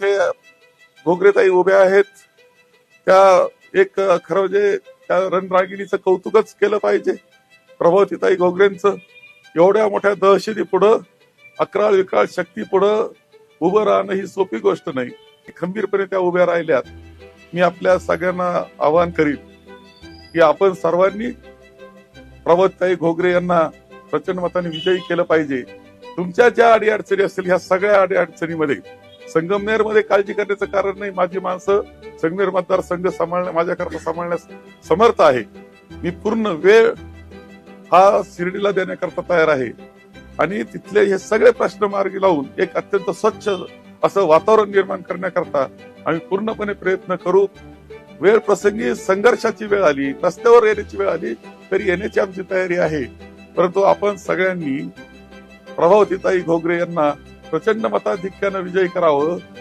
इथे घोगरेताई उभ्या आहेत. त्या एक खरं म्हणजे त्या रणरागिणीचं कौतुकच केलं पाहिजे. प्रभावतीताई घोगरेंचं. एवढ्या मोठ्या दहशती पुढं अकराळ विकराळ शक्ती पुढं उभं राहणं ही सोपी गोष्ट नाही. खंबीरपणे त्या उभ्या राहिल्यात. मी आपल्या सगळ्यांना आवाहन करीन की आपण सर्वांनी प्रभावतीताई घोगरे यांना प्रचंड मताने विजयी केलं पाहिजे. तुमच्या ज्या अडीअडचणी असतील ह्या सगळ्या अडीअडचणीमध्ये संगमनेरमध्ये काळजी करण्याचं कारण नाही. माझी माणसं संगमनेर मतदारसंघ सांभाळण्या माझ्याकरता सांभाळण्यास समर्थ आहे. मी पूर्ण वेळ हा शिर्डीला देण्याकरता तयार आहे. आणि तिथले हे सगळे प्रश्न मार्गी लावून एक अत्यंत स्वच्छ असं वातावरण निर्माण करण्याकरता आम्ही पूर्णपणे प्रयत्न करू. वेळ प्रसंगी संघर्षाची वेळ आली रस्त्यावर येण्याची वेळ आली तरी येण्याची आमची तयारी आहे. परंतु आपण सगळ्यांनी प्रभावतीताई घोगरे यांना प्रचंड मताधिक्यानं विजयी करावं.